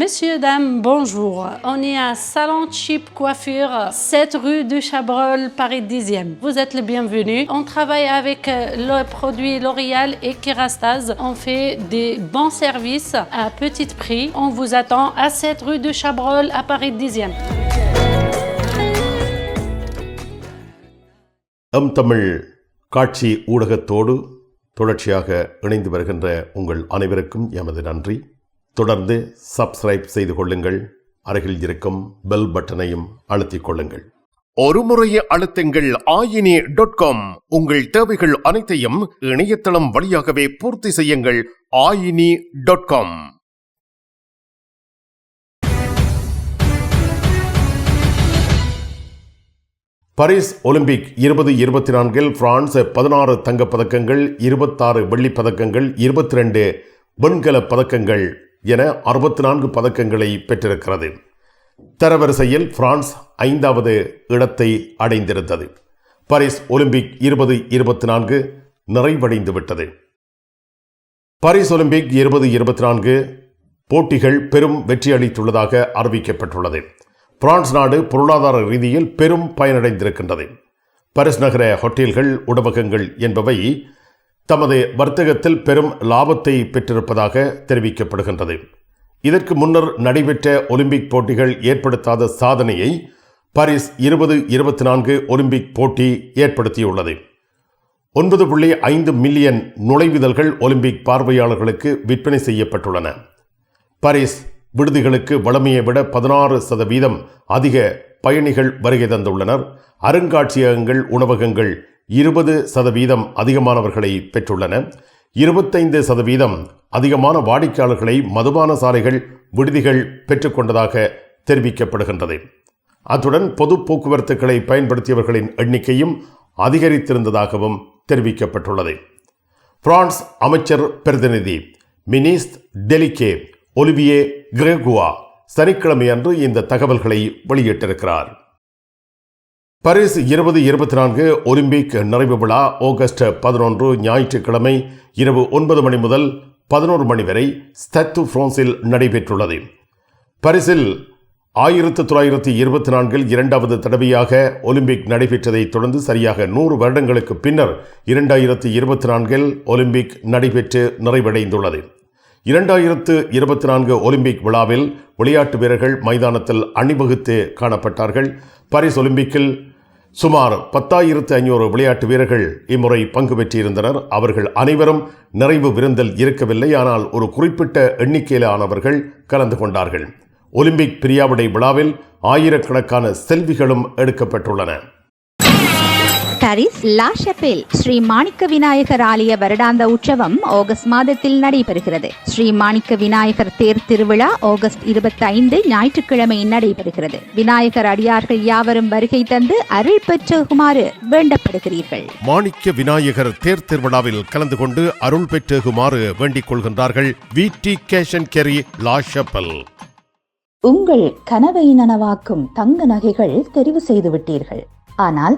Messieurs, dames, bonjour. On est à Salon Chip Coiffure, 7 rue du Chabrol, Paris 10e. Vous êtes le bienvenu. On travaille avec euh, le produit L'Oréal et Kerastase. On fait des bons services à petit prix. On vous attend à 7 rue du Chabrol, à Paris 10e. M Tamil காட்சி ஊடகத்தோடு தொடர்ச்சியாக இணைந்து வருகின்ற உங்கள் அனைவருக்கும் எமது நன்றி தொடர்ந்து subscribe செய்து கொள்ளுங்கள். அருகில் இருக்கும் பெல் பட்டனையும் அழுத்திக் கொள்ளுங்கள். ஒரு முறைய அழுத்துங்கள் ஆயினி டாட் காம் உங்கள் தேவைகள் அனைத்தையும் இணையதளம் வழியாகவே பூர்த்தி செய்யுங்கள் ஆயினி டாட் காம் பாரிஸ் ஒலிம்பிக் இருபது இருபத்தி நான்கில் பிரான்ஸ் பதினாறு தங்கப் பதக்கங்கள் இருபத்தாறு வெள்ளிப் பதக்கங்கள் இருபத்தி ரெண்டு வெண்கலப் பதக்கங்கள். என அறுபத்தி நான்கு பதக்கங்களை பெற்றிருக்கிறது. தரவரிசையில் பிரான்ஸ் ஐந்தாவது இடத்தை அடைந்திருந்தது. பாரிஸ் ஒலிம்பிக் இருபது இருபத்தி நான்கு நிறைவடைந்து விட்டது பாரிஸ் ஒலிம்பிக் இருபது இருபத்தி நான்கு போட்டிகள் பெரும் வெற்றி அளித்துள்ளதாக அறிவிக்கப்பட்டுள்ளது. பிரான்ஸ் நாடு பொருளாதார ரீதியில் பெரும் பயனடைந்திருக்கின்றது. பாரிஸ் நகர ஹோட்டல்கள் உணவகங்கள் என்பவை தமது வர்த்தகத்தில் பெரும் லாபத்தை பெற்றிருப்பதாக தெரிவிக்கப்படுகின்றது. இதற்கு முன்னர் நடைபெற்ற ஒலிம்பிக் போட்டிகள் ஏற்படுத்தாத சாதனையை பாரிஸ் இருபது இருபத்தி நான்கு ஒலிம்பிக் போட்டி ஏற்படுத்தியுள்ளது. ஒன்பது புள்ளி ஐந்து மில்லியன் நுழைவுதல்கள் ஒலிம்பிக் பார்வையாளர்களுக்கு விற்பனை செய்யப்பட்டுள்ளன. பாரிஸ் விடுதிகளுக்கு வளமையை விட பதினாறு சதவீதம் அதிக பயணிகள் வருகை தந்துள்ளனர். அருங்காட்சியகங்கள் உணவகங்கள் இருபது சதவீதம் அதிகமானவர்களை பெற்றுள்ளன. இருபத்தைந்து சதவீதம் அதிகமான வாடிக்கையாளர்களை மதுபான சாலைகள் விடுதிகள் பெற்றுக்கொண்டதாக தெரிவிக்கப்படுகின்றது. அத்துடன் பொது போக்குவரத்துக்களை பயன்படுத்தியவர்களின் எண்ணிக்கையும் அதிகரித்திருந்ததாகவும் தெரிவிக்கப்பட்டுள்ளது. பிரான்ஸ் அமைச்சர் பிரதிநிதி மினிஸ்ட் டெலிகே ஒலிவியே கிரெகுவா சனிக்கிழமையன்று இந்த தகவல்களை வெளியிட்டிருக்கிறார். பாரிஸ் இருபது இருபத்தி நான்கு ஒலிம்பிக் நிறைவு விழா ஆகஸ்ட் பதினொன்று ஞாயிற்றுக்கிழமை இரவு ஒன்பது மணி முதல் பதினோரு மணி வரை ஸ்தத்து பிரான்சில் நடைபெற்றுள்ளது. பரிசில் ஆயிரத்து தொள்ளாயிரத்தி இருபத்தி நான்கில் இரண்டாவது தடவையாக ஒலிம்பிக் நடைபெற்றதைத் தொடர்ந்து சரியாக நூறு வருடங்களுக்கு பின்னர் இரண்டாயிரத்தி இருபத்தி நான்கில் ஒலிம்பிக் நடைபெற்று நிறைவடைந்துள்ளது. இரண்டாயிரத்து இருபத்தி நான்கு ஒலிம்பிக் விழாவில் விளையாட்டு வீரர்கள் மைதானத்தில் அணிவகுத்து காணப்பட்டார்கள். பாரிஸ் ஒலிம்பிக்கில் சுமார் பத்தாயிரத்து ஐநூறு விளையாட்டு வீரர்கள் இம்முறை பங்கு பெற்றிருந்தனர். அவர்கள் அனைவரும் நிறைவு விருந்தில் இருக்கவில்லை. ஆனால் ஒரு குறிப்பிட்ட எண்ணிக்கையிலானவர்கள் கலந்து கொண்டார்கள். ஒலிம்பிக் பிரியாவிடை விழாவில் ஆயிரக்கணக்கான செல்விகளும் எடுக்கப்பட்டுள்ளன. Paris La Chapelle Sri Manikka Vinayagar ஆலய வருடாந்த உற்சவம் ஆகஸ்ட் மாதத்தில் நடைபெறுகிறது. ஸ்ரீ மாணிக்க விநாயகர் தேர் திருவிழா ஆகஸ்ட் இருபத்தி ஐந்து ஞாயிற்றுக்கிழமை நடைபெறுகிறது. விநாயகர் அடியார்கள் யாவரும் வருகை தந்து அருள் பெற்றுகுமாறு வேண்டப்படுகிறீர்கள். மாணிக்க விநாயகர் தேர் திருவிழாவில் கலந்து கொண்டு அருள் பெற்றுகுமாறு வேண்டிக் கொள்கின்றார்கள் V. D. Cash and carry La Chapelle உங்கள் கனவை நனவாக்கும் தங்க நகைகள் தெரிவு செய்து விட்டீர்கள் ஆனால்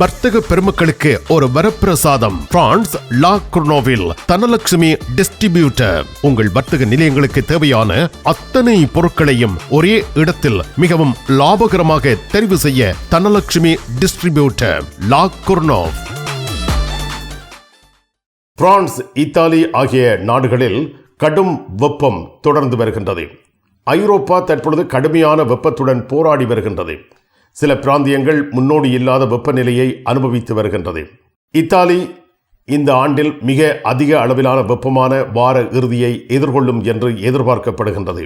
வர்த்தக பெருமக்களுக்கு ஒரு வரப்பிரசாதம். பிரான்ஸ் லா குர்னோவில் தனலட்சுமி டிஸ்ட்ரிபியூட்டர். உங்கள் வர்த்தக நிலையங்களுக்கு தேவையான அத்தனை பொருட்களையும் ஒரே இடத்தில் மிகவும் லாபகரமாக தெரிவு செய்ய Dhanalakshmi distributor La Courneuve France Italy ஆகிய நாடுகளில் கடும் வெப்பம் தொடர்ந்து வருகின்றது. ஐரோப்பா தற்பொழுது கடுமையான வெப்பத்துடன் போராடி வருகின்றது. சில பிராந்தியங்கள் முன்னோடி இல்லாத வெப்பநிலையை அனுபவித்து வருகின்றது. இத்தாலி இந்த ஆண்டில் மிக அதிக அளவிலான வெப்பமான வார இறுதியை எதிர்கொள்ளும் என்று எதிர்பார்க்கப்படுகின்றது.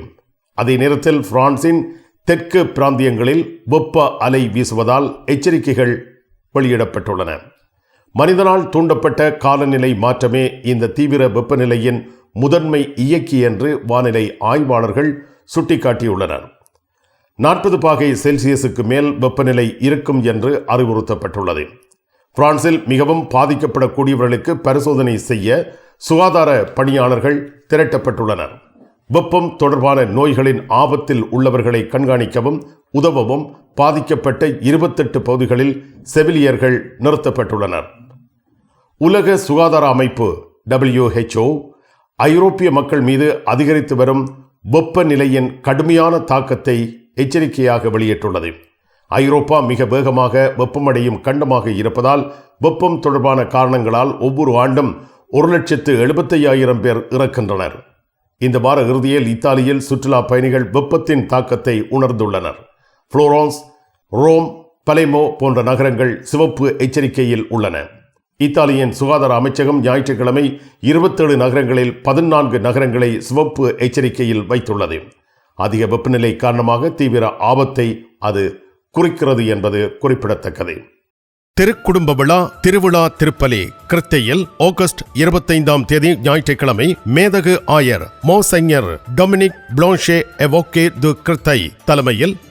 அதே நேரத்தில் பிரான்சின் தெற்கு பிராந்தியங்களில் வெப்ப அலை வீசுவதால் எச்சரிக்கைகள் வெளியிடப்பட்டுள்ளன. மனிதனால் தூண்டப்பட்ட காலநிலை மாற்றமே இந்த தீவிர வெப்பநிலையின் முதன்மை இயக்கி என்று வானிலை ஆய்வாளர்கள் சுட்டிக்காட்டியுள்ளனர். நாற்பது பாகை செல்சியஸுக்கு மேல் வெப்பநிலை இருக்கும் என்று அறிவுறுத்தப்பட்டுள்ளது. பிரான்சில் மிகவும் பாதிக்கப்படக்கூடியவர்களுக்கு பரிசோதனை செய்ய சுகாதார பணியாளர்கள் திரட்டப்பட்டுள்ளனர். வெப்பம் தொடர்பான நோய்களின் ஆபத்தில் உள்ளவர்களை கண்காணிக்கவும் உதவவும் பாதிக்கப்பட்ட இருபத்தெட்டு பகுதிகளில் செவிலியர்கள் நிறுத்தப்பட்டுள்ளனர். உலக சுகாதார அமைப்பு டபிள்யூஹெச்ஓ ஐரோப்பிய மக்கள் மீது அதிகரித்து வரும் வெப்பநிலையின் கடுமையான தாக்கத்தை எச்சரிக்கையாக வெளியிட்டுள்ளது. ஐரோப்பா மிக வேகமாக வெப்பமடையும் கண்டமாக இருப்பதால் வெப்பம் தொடர்பான காரணங்களால் ஒவ்வொரு ஆண்டும் ஒரு லட்சத்து எழுபத்தையாயிரம் பேர் இறக்கின்றனர். இந்த வார இறுதியில் இத்தாலியில் சுற்றுலா பயணிகள் வெப்பத்தின் தாக்கத்தை உணர்ந்துள்ளனர். புளோரன்ஸ் ரோம் பலைமோ போன்ற நகரங்கள் சிவப்பு எச்சரிக்கையில் உள்ளன. இத்தாலியின் சுகாதார அமைச்சகம் ஞாயிற்றுக்கிழமை இருபத்தேழு நகரங்களில் பதினான்கு நகரங்களை சிவப்பு எச்சரிக்கையில் வைத்துள்ளது. அதிக வெப்பநிலை காரணமாக தீவிர ஆபத்தை அது குறிக்கிறது என்பது குறிப்பிடத்தக்கது. திருக்குடும்ப விழா திருவிழா திருப்பலி கிருத்தையில் ஆகஸ்ட் இருபத்தைந்தாம் தேதி ஞாயிற்றுக்கிழமை மேதகு ஆயர் மோசைஞர் டொமினிக் பிளான்ஷே எவோகே து கிருத்தை தலைமையில்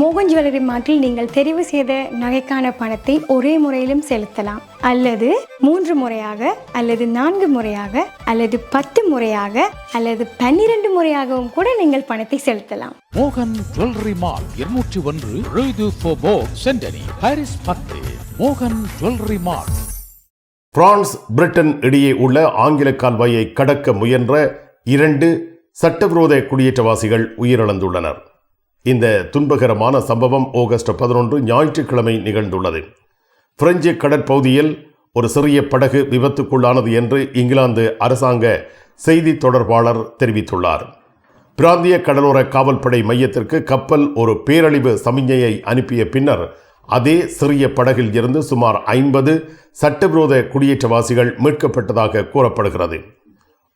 மோகன் ஜுவல்லரி மார்ட்டில் நீங்கள் தெரிவு செய்த நகைக்கான பணத்தை ஒரே முறையிலும் செலுத்தலாம். அல்லது மூன்று முறையாக அல்லது நான்கு முறையாக அல்லது பத்து முறையாக அல்லது பன்னிரண்டு முறையாகவும் கூட நீங்கள் பணத்தை செலுத்தலாம். மோகன் ஜுவல்லரி மால் இருநூற்றி ஒன்று சென்டனி பாரிஸ் பத்து. மோகன் ஜுவல்லரி மால். பிரான்ஸ் பிரிட்டன் இடையே உள்ள ஆங்கில கால்வாயை கடக்க முயன்ற இரண்டு சட்டவிரோத குடியேற்றவாசிகள் உயிரிழந்துள்ளனர். இந்த துன்பகரமான சம்பவம் ஆகஸ்ட் பதினொன்று ஞாயிற்றுக்கிழமை நிகழ்ந்துள்ளது. பிரெஞ்சு கடற்பகுதியில் ஒரு சிறிய படகு விபத்துக்குள்ளானது என்று இங்கிலாந்து அரசாங்க செய்தி தொடர்பாளர் தெரிவித்துள்ளார். பிராந்திய கடலோர காவல்படை மையத்திற்கு கப்பல் ஒரு பேரழிவு சமிஞ்சையை அனுப்பிய பின்னர் அதே சிறிய படகில் இருந்து சுமார் ஐம்பது சட்டவிரோத குடியேற்றவாசிகள் மீட்கப்பட்டதாக கூறப்படுகிறது.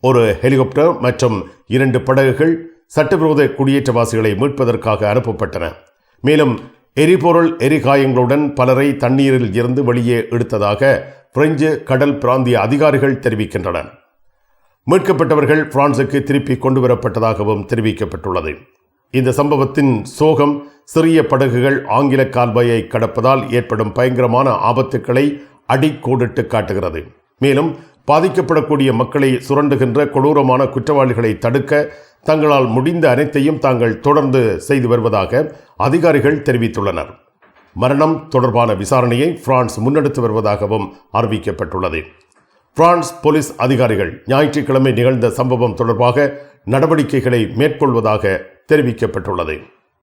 ஒரு ஹெலிகாப்டர் மற்றும் இரண்டு படகுகள் சட்டவிரோத குடியேற்றவாசிகளை மீட்பதற்காக அனுப்பப்பட்டன. மேலும் எரிபொருள் எரிகாயங்களுடன் பலரை தண்ணீரில் இருந்து வெளியே எடுத்ததாக பிரெஞ்சு கடல் பிராந்திய அதிகாரிகள் தெரிவிக்கின்றனர். மீட்கப்பட்டவர்கள் பிரான்சுக்கு திருப்பி கொண்டு வரப்பட்டதாகவும் தெரிவிக்கப்பட்டுள்ளது. இந்த சம்பவத்தின் சோகம் சிறிய படகுகள் ஆங்கில கால்வாயை கடப்பதால் ஏற்படும் பயங்கரமான ஆபத்துக்களை அடிக்கோடிட்டு காட்டுகிறது. மேலும் பாதிக்கப்படக்கூடிய மக்களை சுரண்டுகின்ற கொடூரமான குற்றவாளிகளை தடுக்க தங்களால் முடிந்த அனைத்தையும் தாங்கள் தொடர்ந்து செய்து வருவதாக அதிகாரிகள் தெரிவித்துள்ளனர். மரணம் தொடர்பான விசாரணையை பிரான்ஸ் முன்னெடுத்து வருவதாகவும் அறிவிக்கப்பட்டுள்ளது. பிரான்ஸ் போலீஸ் அதிகாரிகள் ஞாயிற்றுக்கிழமை நிகழ்ந்த சம்பவம் தொடர்பாக நடவடிக்கைகளை மேற்கொள்வதாக தெரிவிக்கப்பட்டுள்ளது.